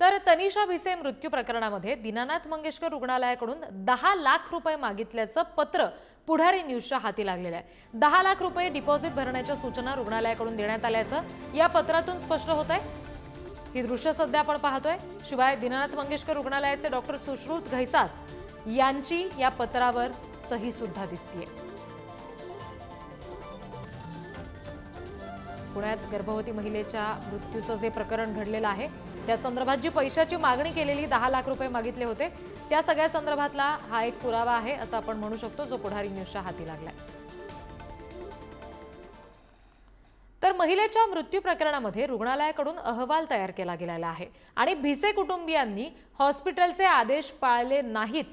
तर तनिषा भिसे मृत्यू प्रकरणामध्ये दीनानाथ मंगेशकर रुग्णालयाकडून दहा लाख रुपये मागितल्याचं पत्र पुढारी न्यूजच्या हाती लागलेलं आहे. दहा लाख रुपये डिपॉझिट भरण्याच्या सूचना रुग्णालयाकडून देण्यात आल्याचं या पत्रातून स्पष्ट होत आहे. ही दृश्य सध्या आपण पाहतोय. शिवाय दीनानाथ मंगेशकर रुग्णालयाचे डॉक्टर सुश्रुत घैसास यांची या पत्रावर सही सुद्धा दिसतीये. पुण्यात गर्भवती महिलेच्या मृत्यूचं जे प्रकरण घडलेलं आहे त्या संदर्भात जी पैशाची मागणी केलेली दहा लाख रुपये मागितले होते त्या सगळ्या संदर्भातला हा एक पुरावा आहे असं आपण म्हणू शकतो जो पुढारी न्यूजच्या हाती लागलाय. तर महिलेच्या मृत्यू प्रकरणामध्ये रुग्णालयाकडून अहवाल तयार केला गेलेला आहे आणि भिसे कुटुंबियांनी हॉस्पिटलचे आदेश पाळले नाहीत.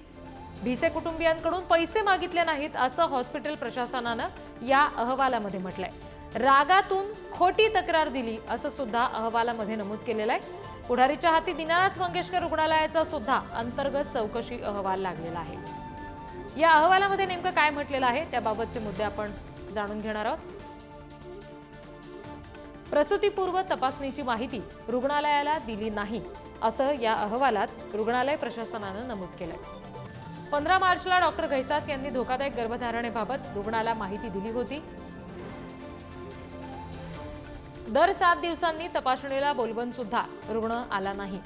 भिसे कुटुंबियांकडून पैसे मागितले नाहीत असं हॉस्पिटल प्रशासनानं या अहवालामध्ये म्हटलंय. रागातून खोटी तक्रार दिली असं सुद्धा अहवालामध्ये नमूद केलेलं आहे. पुढारीच्या हाती दिनानाथ मंगेशकर रुग्णालयाचा सुद्धा अंतर्गत चौकशी अहवाल लागलेला आहे. या अहवालामध्ये नेमकं काय म्हटलेलं आहे त्याबाबतचे मुद्दे आपण जाणून घेणार आहोत. प्रसूतीपूर्व तपासणीची माहिती रुग्णालयाला दिली नाही असं या अहवालात रुग्णालय प्रशासनानं नमूद केलंय. पंधरा मार्चला डॉक्टर घैसास यांनी धोकादायक गर्भधारणेबाबत रुग्णाला माहिती दिली होती. दर सात दिवसांनी तपासणीला बोलवून सुद्धा रुग्ण आला नाही.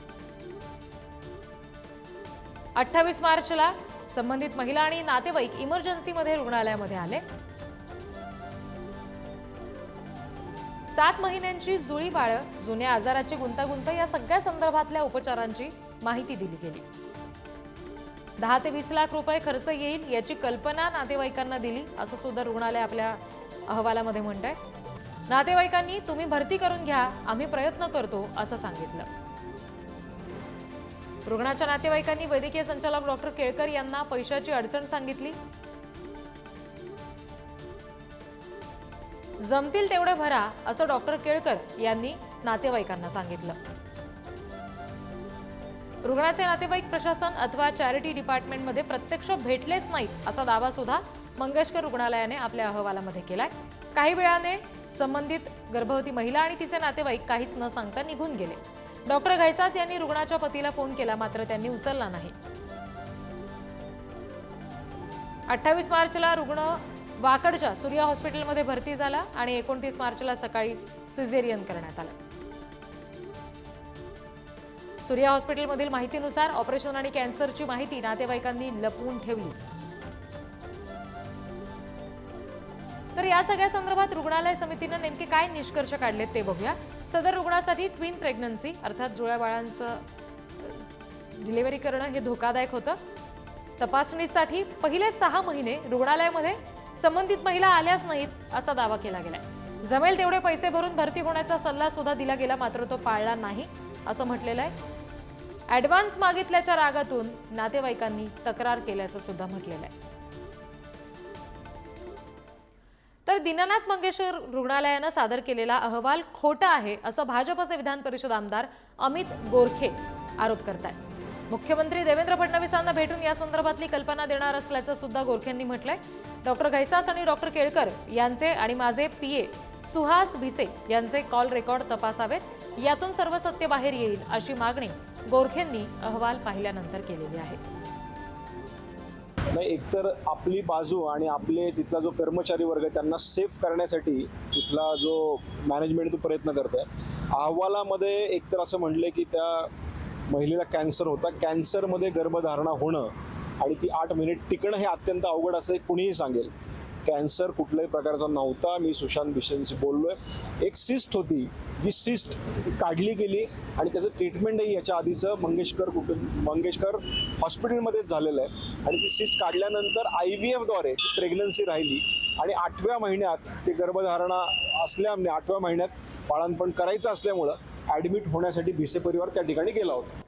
अठ्ठावीस मार्चला संबंधित महिला आणि नातेवाईक इमर्जन्सीमध्ये रुग्णालयामध्ये आले. सात महिन्यांची जुळी बाळं जुन्या आजाराची गुंतागुंत या सगळ्या संदर्भातल्या उपचारांची माहिती दिली गेली. दहा ते वीस लाख रुपये खर्च येईल याची कल्पना नातेवाईकांना दिली असं सुद्धा रुग्णालय आपल्या अहवालामध्ये म्हणत आहे नातेवाईकांनी तुम्ही भरती करून घ्या आम्ही प्रयत्न करतो असं सांगितलं. रुग्णाच्या नातेवाईकांनी वैद्यकीय संचालक डॉक्टर केळकर यांना पैशाची अडचण सांगितली. जमतील तेवढे भरा असं डॉक्टर केळकर यांनी नातेवाईकांना सांगितलं. रुग्णाचे नातेवाईक प्रशासन अथवा चॅरिटी डिपार्टमेंटमध्ये प्रत्यक्ष भेटलेच नाहीत असा दावा सुद्धा मंगेशकर रुग्णालयाने आपल्या अहवालामध्ये केलाय. काही वेळाने संबंधित गर्भवती महिला आणि तिचे नातेवाईक काहीच न सांगता निघून गेले. डॉक्टर घैसास यांनी रुग्णाच्या पतीला फोन केला मात्र त्यांनी उचलला नाही. अठ्ठावीस मार्चला रुग्ण वाकडच्या सूर्या हॉस्पिटलमध्ये भरती झाला आणि एकोणतीस मार्चला सकाळी सिझेरियन करण्यात आलं. सूर्या हॉस्पिटलमधील माहितीनुसार ऑपरेशन आणि कॅन्सरची माहिती नातेवाईकांनी लपवून ठेवली. तर या सगळ्या संदर्भात रुग्णालय समितीनं नेमके काय निष्कर्ष काढलेत ते बघूया. सदर रुग्णासाठी ट्विन प्रेग्नन्सी अर्थात जुळ्या बाळांचं डिलिव्हरी करणं हे धोकादायक होतं. तपासणीसाठी पहिले सहा महिने रुग्णालयामध्ये संबंधित महिला आल्याच नाहीत असा दावा केला गेलाय. जमेल तेवढे पैसे भरून भरती होण्याचा सल्ला सुद्धा दिला गेला मात्र तो पाळला नाही असं म्हटलेलं आहे. ऍडव्हान्स मागितल्याच्या रागातून नातेवाईकांनी तक्रार केल्याचं सुद्धा म्हटलेलं आहे. तर दीनानाथ मंगेशकर रुग्णालयानं सादर केलेला अहवाल खोटा आहे असं भाजपचे विधान परिषद आमदार अमित गोरखे आरोप करतायत. मुख्यमंत्री देवेंद्र फडणवीसांना भेटून या संदर्भातली कल्पना देणार असल्याचं सुद्धा गोरखेंनी म्हटलंय. डॉक्टर घैसास आणि डॉक्टर केळकर यांचे आणि माझे पीए सुहास भिसे यांचे कॉल रेकॉर्ड तपासावेत. यातून सर्व सत्य बाहेर येईल अशी मागणी गोरखेंनी अहवाल पाहिल्यानंतर केलेली आहे. नाही एकतर आपली बाजू आणि आपले तिथला जो कर्मचारी वर्ग आहे, त्यांना सेफ करण्यासाठी तिथला जो मॅनेजमेंट तो प्रयत्न करत आहे अहवालामध्ये एकतर असं म्हणले की त्या महिलेला कॅन्सर होता. कॅन्सरमध्ये गर्भधारणा होणं आणि ती आठ मिनिट टिकणं हे अत्यंत अवघड असं कुणीही सांगेल. कॅन्सर कुठल्याही प्रकारचा नव्हता. मी सुशांत भिशेंशी बोललोय. एक सिस्ट होती. ही सिस्ट काढली गेली आणि त्याचं ट्रीटमेंटही याच्या आधीचं मंगेशकर कुटुंब मंगेशकर हॉस्पिटलमध्येच झालेलं आहे. आणि ती सिस्ट काढल्यानंतर आय व्ही एफद्वारे ती प्रेग्नन्सी राहिली. आणि आठव्या महिन्यात ते गर्भधारणा असल्याने आठव्या महिन्यात बाळणपण करायचं असल्यामुळं ॲडमिट होण्यासाठी भिसे परिवार त्या ठिकाणी गेला होता.